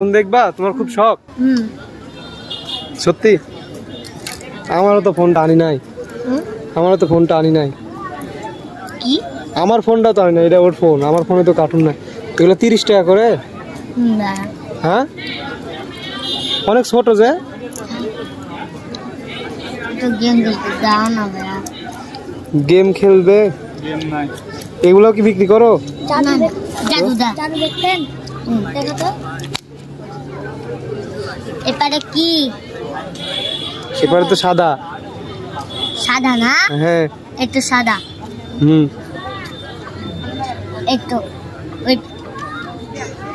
Phone দেখবা? তোমার খুব শখ। সত্যি? আমারও তো ফোনটা আনি নাই। আমারও তো ফোনটা আনি নাই। কি? আমার ফোনটা তো আনি নাই এটা ওর ফোন। আমার ফোনে তো কার্টুন নাই। এগুলো তিরিশ টাকা করে? হ্যাঁ? অনেক ছোট যে। গেম খেলতে দাও না ভাইয়া। গেম খেলবে? এগুলো কি বিক্রি করো? জাদু দেখতেন দেখো তো। এপারে কি? এবারে তো সাদা। সাদা না? হ্যাঁ। একটু সাদা। হুম। একটু ওই-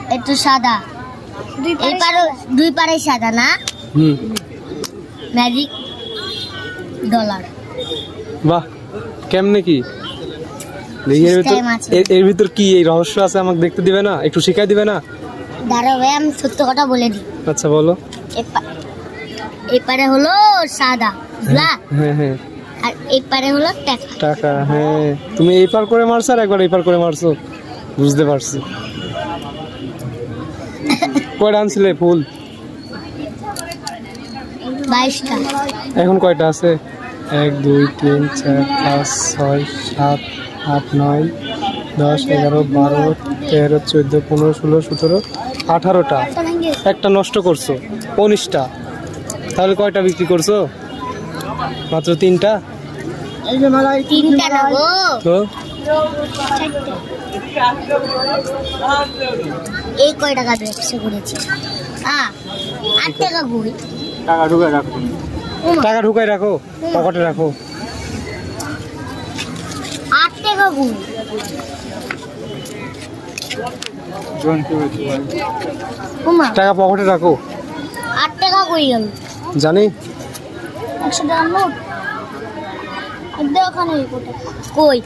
একটু সাদা। এই পারে দুই পারে সাদা না? হুম। Magic dollar. বাহ কেমনে কি? এর ভিতর এর ভিতর কি? এই রহস্য আছে আমাকে দেখতে দিবে না? একটু শিখাই দিবে না? দাঁড়াও ভাই আমি সত্য কথা বলে দিই। আচ্ছা বলো। এপা- এপারে হলো সাদা বুঝলা? হ্যাঁ হ্যাঁ আর এপারে হলো টাকা। টাকা হ্যাঁ। তুমি এই পার করে মারছো আর একবার এই পার করে মারছো। বুঝতে পারছি। কয়টা আনছিলে ফুল? বাইশটা। এখন কয়টা আছে? এক দুই তিন চার পাঁচ ছয় সাত আট নয় দশ এগারো বারো তেরো চোদ্দ পনেরো ষোলো সতেরো আঠারোটা। একটা নষ্ট করছ উনিশটা। তাহলে কয়টা বিক্রি করছ? মাত্র তিনটা? তিনটা তো? এই কয় টাকা ব্যবসা করেছি? আট টাকা বই টাকা ঢুকাই রাখো। টাকা ঢুকাই রাখো পকেটে রাখো। আট টাকা বই টাকা পকেটে রাখো। আট টাকা কই গেল? জানি। একশো টাকা নোট? ওখানে কই?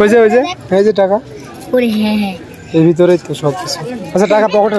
ওই যে ওই যে এই যে টাকা। ওরে হ্যাঁ হ্যাঁ। এর ভিতরেই তো সব কিছু। আচ্ছা টাকা পকেটে